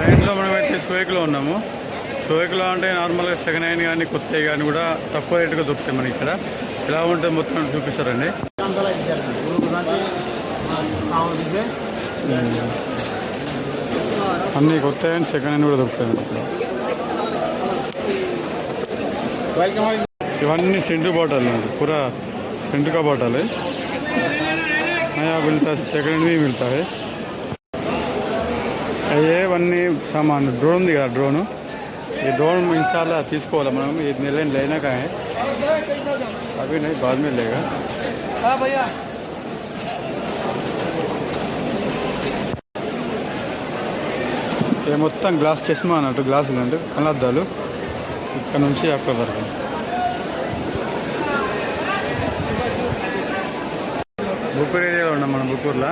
రేట్లో మనమైతే సోయకులో ఉన్నాము. సోయకులో అంటే నార్మల్గా సెకండ్ హ్యాండ్ కానీ కొత్త కానీ కూడా తక్కువ రేటుగా దొరుకుతాయి మనకి ఇక్కడ. ఎలా ఉంటే మొత్తం చూపిస్తారండి. అన్ని కొత్త సెకండ్ హ్యాండ్ కూడా దొరుకుతాయి ఇక్కడ. ఇవన్నీ సెంటు బాటల్ పూరా సెంటుగా బాటల్. సెకండ్ भी మిల్తా ఇవన్నీ సామాన్ డ్రోన్ ఉంది కదా డ్రోన్ ఈ డ్రోన్ ఇన్షాల్లా తీసుకోవాలి మనం ఈ నెల లేనా का है अभी नहीं बाद में लेगा ఇది మొత్తం గ్లాస్ చష్మా అన్నట్టు గ్లాసులు అంటే కళ్ళద్దాలు ఇక్కడ నుంచి అక్కడ వరకు బుక్కూరు ఏరియాలో ఉన్నాం మనం బుక్కూరులో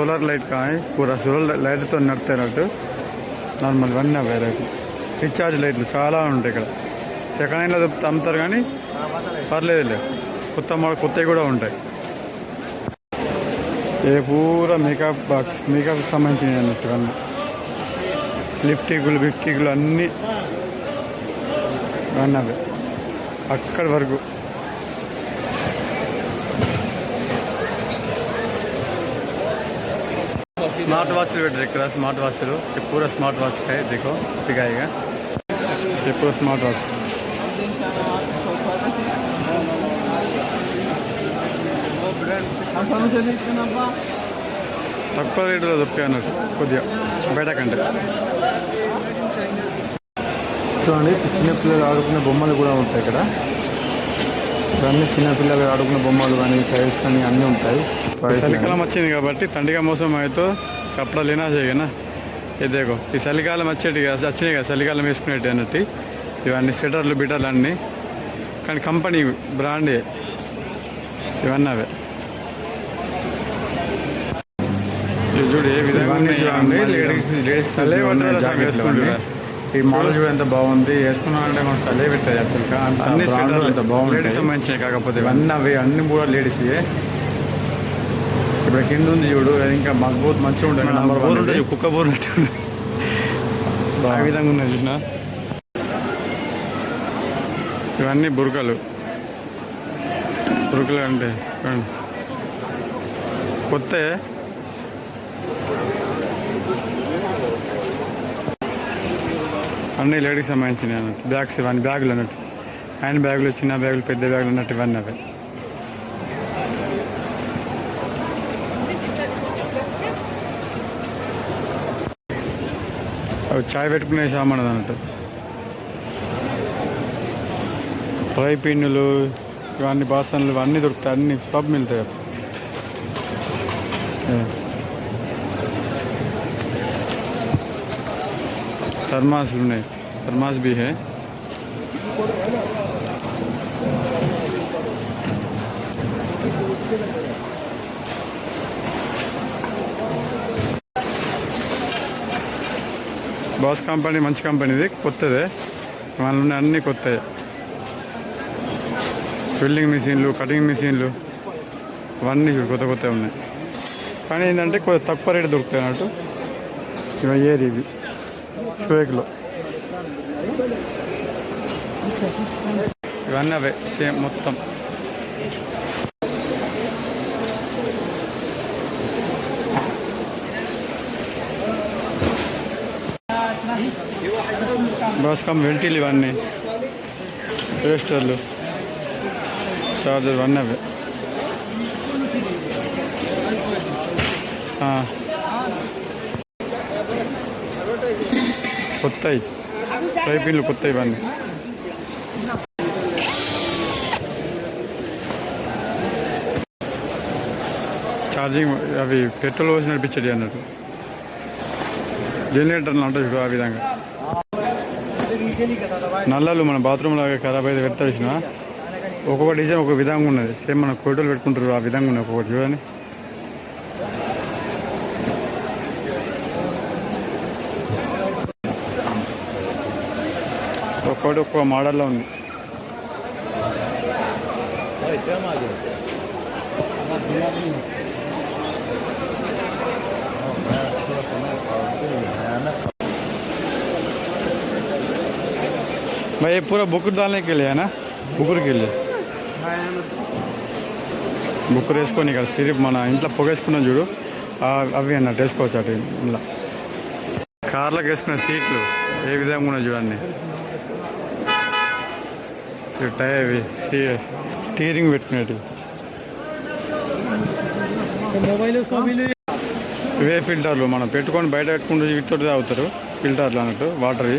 सोलर लाइट का है पूरा सोलर లైట్ తో నడుతున్నట్టు నార్మల్ వన్ వెరైటీ రీఛార్జ్ లైట్లు చాలా ఉంటాయి ఇక్కడ సెకండ్ హ్యాండ్లో దొరుకుతా- అమ్ముతారు కానీ పర్లేదులే కొత్త మోడల్ కొత్తవి కూడా ఉంటాయి ఏ పూరా మేకప్ బాక్స్ మేకప్ సంబంధించినవి అన్నట్టు ఇవన్నీ లిప్టిక్లు బిప్టిక్లు అన్నీ అన్నవి అక్కడి వరకు स्मार्ट वॉच भी देख रहा स्मार्ट वॉच लो ये पूरा स्मार्ट वॉच का है देखो दिखाएगा ये पूरा स्मार्ट वॉच తక్కువ రేటులో దొరికాయి అన్నట్టు కొద్దిగా బయట కంటే చూడండి చిన్నపిల్లలు ఆడుకునే బొమ్మలు కూడా ఉంటాయి ఇక్కడ ఇవన్నీ చిన్నపిల్లలు ఆడుకునే బొమ్మలు కానీ టైర్స్ కానీ అన్నీ ఉంటాయి Toys కానీ. చలికాలం వచ్చింది కాబట్టి తండిగా మోసం అయితే కప్పడా లేనా చేయగనా ఇదేగో ఈ చలికాలం వచ్చేటి కదా వచ్చినాయి కదా చలికాలం వేసుకునేటి అన్నట్టు ఇవన్నీ స్వెటర్లు బిటర్లు అన్నీ కానీ కంపెనీ బ్రాండే ఇవన్నీ అవే చూడు ఏ విధంగా లేడీస్ పట్టాలి అసలు? ఈ మోడల్ చూడ ఎంత బాగుంది వేసుకున్నా అంటే మనం సలే పెట్టాయి యాక్చువల్గా అంత అంత లేడీస్ సంబంధించినవి కాకపోతే ఇవన్నీ ఇవన్నీ అవి అన్ని కూడా లేడీస్ ఇప్పుడు కింద ఉంది చూడు ఇంకా మజబూత్ మంచిగా ఉంటుంది మన నంబర్ బోర్ ఉంటుంది కుక్క బోర్. ఆ విధంగా ఉన్నాయి చూసిన. ఇవన్నీ బురకలు. బురకలు అంటే. కొత్త. అన్ని లేడీస్ సంబంధించినవి అన్నట్టు. బ్యాగ్స్ ఇవన్నీ బ్యాగులు అన్నట్టు. హ్యాండ్ బ్యాగులు చిన్న బ్యాగులు పెద్ద బ్యాగులు అన్నట్టు ఇవన్నీ అవే. అవి చాయ్ పెట్టుకునే సామాన్ అన్నట్టు ఫ్రై పిన్నులు ఇవన్నీ బాసనలు ఇవన్నీ దొరుకుతాయి అన్ని సబ్ మిల్తాయి అప్పుడు. ఏ. थर्मास ఉన్నాయి थर्मास भी है బాస్ కంపెనీ మంచి కంపెనీది కొత్తదే. మన అన్ని అన్నీ కొత్తవి వెల్డింగ్ మిషన్లు కటింగ్ మిషన్లు అవన్నీ కొత్త కొత్త కొత్తవి ఉన్నాయి. కానీ ఏంటంటే కొద్దిగా తక్కువ రేటు దొరుకుతాయి అన్నట్టు. ఇవి ఏది ఇవి? షేక్లో ఇవన్నీ అవే సేమ్ మొత్తం. బస్ వెంటీలు ఇవన్నీ. పేస్టర్లు చార్జర్ ఇవన్నీ అవే. ఆ. పైపిన్లు కొత్త ఇవన్నీ. ఛార్జింగ్ అవి పెట్రోల్ పోసి నడిపించడి అన్నట్టు. జనరేటర్లు అంటే ఆ విధంగా. నల్లలు మన బాత్రూమ్ లాగా ఖరాబ్ అయితే పెట్టాల్సిన ఒక్కొక్క డిజైన్ ఒక విధంగా ఉన్నది. సేమ్ మన కోటలు పెట్టుకుంటారు ఆ విధంగా ఉన్నాయి ఒక్కొక్కటి చూడండి. ఒక్కొక్కటి ఒక్కొక్క మోడల్లో ఉంది. भाई ये पूरा बुक डालने के लिए है ना బుక్కురు వెళ్ళి బుక్కురు వేసుకొని కదా సిరిప్ మన ఇంట్లో పొగేసుకున్నాం చూడు ఆ- అవి అన్నట్టు వేసుకోవచ్చు అటు ఇంట్లో కార్లకు వేసుకున్న సీట్లు ఏ విధంగా ఉన్నాయి చూడండి ఇవి టై అవి సీ- స్టీరింగ్ పెట్టుకునేటివి మొబైల్ సోబీలు ఇవే ఫిల్టర్లు మనం పెట్టుకొని బయట పెట్టుకుంటూ వీటితో తాగుతారు ఫిల్టర్లు అన్నట్టు వాటర్వి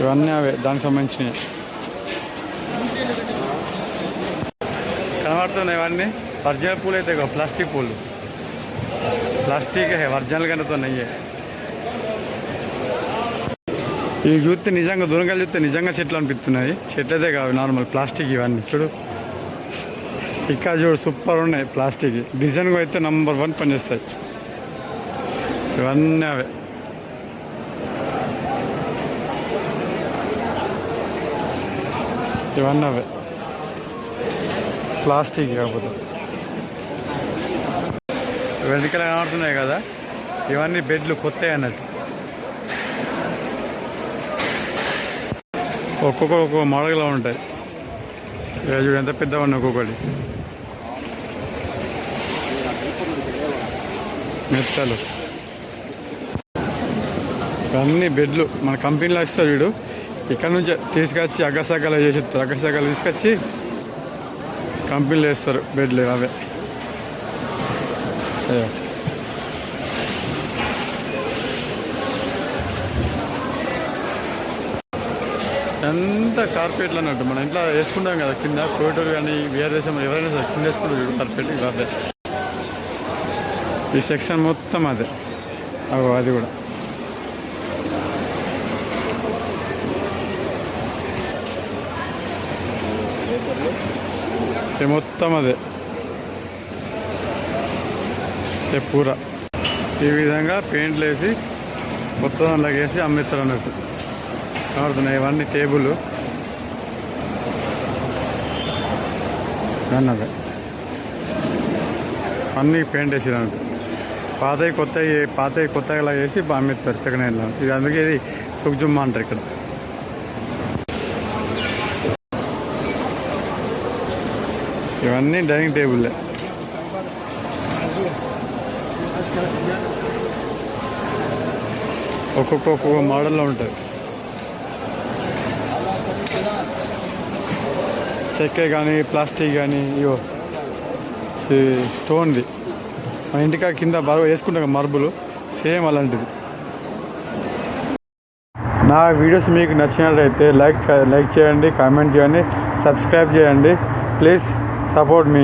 ఇవన్నీ అవే దానికి సంబంధించినవి కనబడుతున్నాయి ఇవన్నీ? ఒరిజినల్ పూలు అయితే ప్లాస్టిక్ పూలు. ప్లాస్టిక్ హే ఒరిజినల్ కనుతున్నాయి ఇవి చూస్తే నిజంగా దూరంగా చూస్తే నిజంగా చెట్లు అనిపిస్తున్నాయి. చెట్లయితే కావు నార్మల్ ప్లాస్టిక్ ఇవన్నీ చూడు. ఇక్కడ చూడు సూపర్ ఉన్నాయి ప్లాస్టిక్. డిజైన్ అయితే నంబర్ వన్ పనిచేస్తాయి. ఇవన్నీ అవే. ఇవన్నీ అవే ప్లాస్టిక్ కాకపోతే. వెనకాల కనబడుతున్నాయి కదా? ఇవన్నీ బెడ్లు కొత్త అన్నట్టు. ఒక్కొక్క ఒక్కొక్క మోడల్గా ఉంటాయి. ఇక చూడు ఎంత పెద్ద ఉన్నాయి ఒక్కొక్కటి. మెత్తలు. ఇవన్నీ బెడ్లు. మన కంపెనీలో ఇస్తారు వీడు ఇక్కడ నుంచి తీసుకొచ్చి అగ్గసాగలు చేసిస్తారు అగ్గసాగలు తీసుకొచ్చి కంపెనీలో వేస్తారు బెడ్లు అవే. ఎంత కార్పెట్లు అన్నట్టు మన ఇంట్లో వేసుకుంటాం కదా కింద కోటూరు కానీ వేరే దేశంలో ఎవరైనా సరే కింద వేసుకుంటారు చూడు కార్పెట్ ఇవి. అదే ఈ సెక్షన్ మొత్తం అదే. అగో అది కూడా. మొత్తం అదే. పూర ఈ విధంగా పెయింట్లు వేసి మొత్తం అలాగ వేసి అమ్మేస్తారు అన్నట్టు కనబడుతున్నాయి ఇవన్నీ టేబుల్. అన్నదే అన్నీ పెయింట్ వేసి అన్నట్టు పాతవి కొత్తవి పాతవి కొత్తగా ఇలా వేసి అమ్మేస్తారు సెకండ్ హ్యాండ్లో. ఇది అందుకే ఇది సుఖజుమ్మ అంటారు ఇక్కడ. ఇవన్నీ డైనింగ్ టేబుల్లే ఒక్కొక్క ఒక్కొక్క మోడల్లో ఉంటుంది చెక్క కానీ ప్లాస్టిక్ కానీ ఇవో ఇది స్టోన్ది. మన ఇంటికా కింద బరువు వేసుకుంటాం మర్బులు సేమ్ అలాంటిది. నా వీడియోస్ మీకు నచ్చినట్లయితే లైక్ లైక్ చేయండి కామెంట్ చేయండి సబ్స్క్రైబ్ చేయండి. ప్లీజ్. Support me